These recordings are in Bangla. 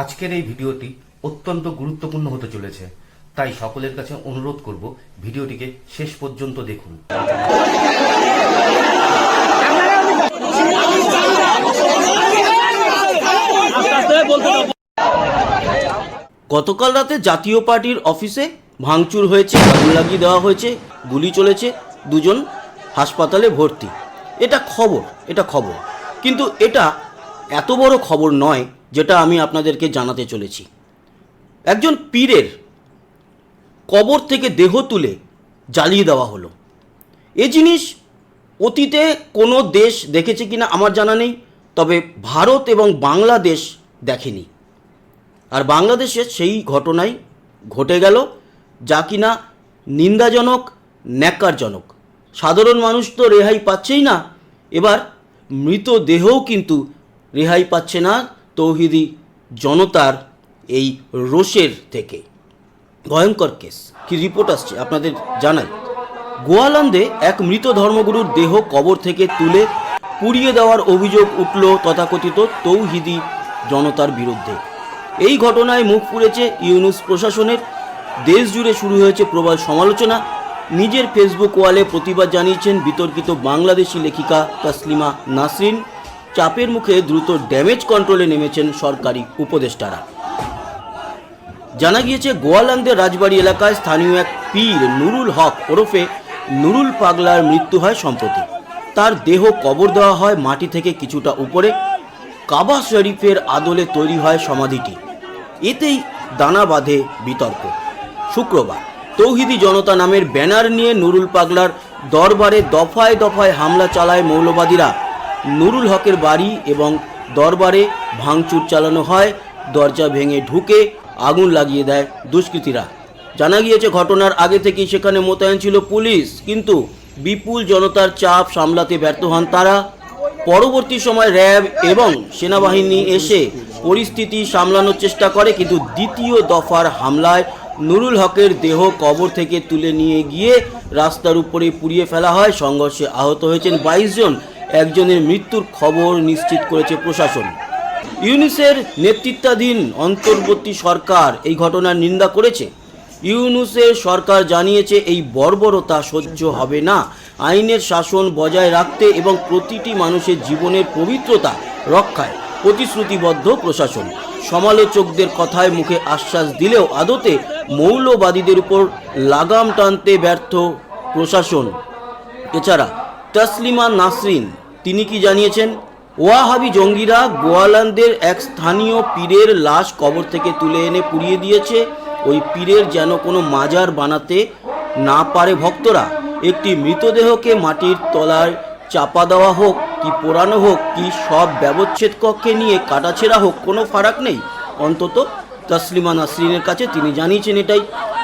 আজকের এই ভিডিওটি অত্যন্ত গুরুত্বপূর্ণ হতে চলেছে, তাই সকলের কাছে অনুরোধ করব ভিডিওটিকে শেষ পর্যন্ত দেখুন। গতকাল রাতে জাতীয় পার্টির অফিসে ভাঙচুর হয়েছে, আগুন লাগিয়ে দেওয়া হয়েছে, গুলি চলেছে, দুজন হাসপাতালে ভর্তি। এটা খবর এটা খবর। কিন্তু এটা এত বড় খবর নয় যেটা আমি আপনাদেরকে জানাতে চলেছি। একজন পীরের কবর থেকে দেহ তুলে জ্বালিয়ে দেওয়া হলো। এ জিনিস অতীতে কোনো দেশ দেখেছে কিনা আমার জানা নেই, তবে ভারত এবং বাংলাদেশ দেখেনি। আর বাংলাদেশে সেই ঘটনাই ঘটে গেল, যা কিনা নিন্দাজনক, ন্যাক্কারজনক। সাধারণ মানুষ তো রেহাই পাচ্ছেই না, এবার মৃতদেহও কিন্তু রেহাই পাচ্ছে না। তৌহিদি জনতার এই রোষের থেকে। ভয়ঙ্কর কেস। কি রিপোর্ট আসছে? আপনাদের জানাই। গোয়ালন্দে এক মৃত ধর্মগুরুর দেহ কবর থেকে তুলে পুড়িয়ে দেওয়ার অভিযোগ উঠল তথাকথিত তৌহিদি জনতার বিরুদ্ধে। এই ঘটনায় মুখ পুড়েছে ইউনুস প্রশাসনের। দেশ জুড়ে শুরু হয়েছে প্রবল সমালোচনা। নিজের ফেসবুক ওয়ালে প্রতিবাদ জানিয়েছেন বিতর্কিত বাংলাদেশি লেখিকা তাসলিমা নাসরিন। চাপের মুখে দ্রুত ড্যামেজ কন্ট্রোলে নেমেছেন সরকারি উপদেষ্টারা। জানা গিয়েছে, গোয়ালন্দের রাজবাড়ি এলাকায় স্থানীয় এক পীর নুরুল হক ওরফে নুরুল পাগলার মৃত্যু হয় সম্প্রতি। তার দেহ কবর দেওয়া হয় মাটি থেকে কিছুটা উপরে। কাবা শরীফের আদলে তৈরি হয় সমাধিটি। এতেই দানা বাঁধে বিতর্ক। শুক্রবার তৌহিদি জনতা নামের ব্যানার নিয়ে নুরুল পাগলার দরবারে দফায় দফায় হামলা চালায় মৌলবাদীরা। নুরুল হকের বাড়ি এবং দরবারে ভাঙচুর চালানো হয়, দরজা ভেঙে ঢুকে আগুন লাগিয়ে দেয় দুষ্কৃতীরা। জানা গিয়েছে, ঘটনার আগে থেকেই সেখানে মোতায়েন ছিল পুলিশ, কিন্তু বিপুল জনতার চাপ সামলাতে ব্যর্থ হন তারা। পরবর্তী সময় র্যাব এবং সেনাবাহিনী এসে পরিস্থিতি সামলানোর চেষ্টা করে, কিন্তু দ্বিতীয় দফার হামলায় নুরুল হকের দেহ কবর থেকে তুলে নিয়ে গিয়ে রাস্তার উপরে পুড়িয়ে ফেলা হয়। সংঘর্ষে আহত হয়েছেন বাইশ জন। একজনের মৃত্যুর খবর নিশ্চিত করেছে প্রশাসন। ইউনুসের নেতৃত্বাধীন অন্তর্বর্তী সরকার এই ঘটনার নিন্দা করেছে। ইউনুসের সরকার জানিয়েছে, এই বর্বরতা সহ্য হবে না। আইনের শাসন বজায় রাখতে এবং প্রতিটি মানুষের জীবনের পবিত্রতা রক্ষায় প্রতিশ্রুতিবদ্ধ প্রশাসন। সমালোচকদের কথায় মুখে আশ্বাস দিলেও আদতে মৌলবাদীদের উপর লাগাম টানতে ব্যর্থ প্রশাসন। এছাড়া তসলিমা নাসরিন তিনি কি জানিয়েছেন? ওয়াহাবি জঙ্গিরা গোয়ালান্দের এক স্থানীয় পীরের লাশ কবর থেকে তুলে এনে পুড়িয়ে দিয়েছে। ওই পীরের যেন কোনো মাজার বানাতে না পারে ভক্তরা। একটি মৃতদেহকে মাটির তলায় চাপা দেওয়া হোক, কি পোড়ানো হোক, কি সব ব্যবচ্ছেদ কক্ষে নিয়ে কাটাছেড়া হোক, কোনো ফারাক নেই। অন্তত তসলিমা নাসরিনের কাছে তিনি জানিয়েছেন এটাই।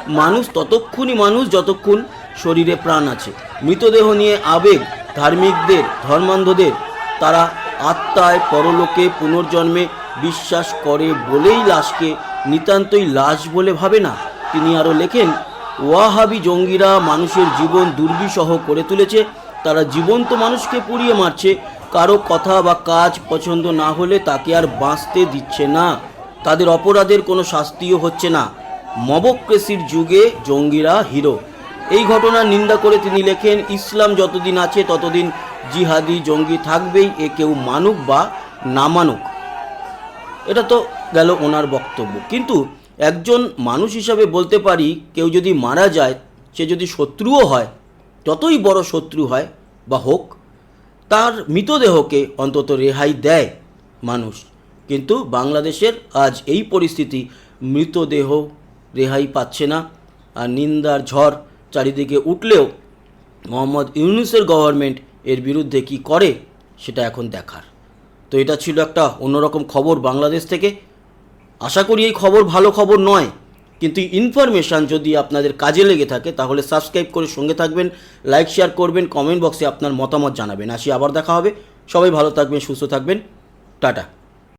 মানুষ ততক্ষণই মানুষ, যতক্ষণ শরীরে প্রাণ আছে। মৃতদেহ নিয়ে আবেগ ধার্মিকদের, ধর্মান্ধদের, তারা আত্মায় পরলোকে পুনর্জন্মে বিশ্বাস করে বলেই লাশকে নিতান্তই লাশ বলে ভাবে না। তিনি আরও লেখেন, ওয়াহাবি জঙ্গিরা মানুষের জীবন দুর্বিষহ করে তুলেছে। তারা জীবন্ত মানুষকে পুড়িয়ে মারছে। কারও কথা বা কাজ পছন্দ না হলে তাকে আর বাঁচতে দিচ্ছে না। তাদের অপরাধের কোনো শাস্তিও হচ্ছে না। মবক্রেসির যুগে জঙ্গিরা হিরো। এই ঘটনার নিন্দা করে তিনি লেখেন, ইসলাম যতদিন আছে ততদিন জিহাদি জঙ্গি থাকবেই, এ কেউ মানুক বা না মানুক। এটা তো গেল ওনার বক্তব্য। কিন্তু একজন মানুষ হিসাবে বলতে পারি, কেউ যদি মারা যায়, সে যদি শত্রুও হয় যতই বড় শত্রু হয় বা হোক, তার মৃতদেহকে অন্তত রেহাই দেয় মানুষ। কিন্তু বাংলাদেশের আজ এই পরিস্থিতি, মৃতদেহ রেহাই পাচ্ছে না, আর নিন্দার ঝড় চারিদিকে উঠলেও মোহাম্মদ ইউনুসের গভর্নমেন্ট এর বিরুদ্ধে কি করে, সেটা এখন দেখার। তো এটা ছিল একটা অন্যরকম খবর বাংলাদেশ থেকে। আশা করি এই খবর ভালো খবর নয়, কিন্তু ইনফরমেশান যদি আপনাদের কাজে লেগে থাকে, তাহলে সাবস্ক্রাইব করে সঙ্গে থাকবেন লাইক শেয়ার করবেন কমেন্ট বক্সে আপনার মতামত জানাবেন। আসি আবার দেখা হবে। সবাই ভালো থাকবেন, সুস্থ থাকবেন। টাটা।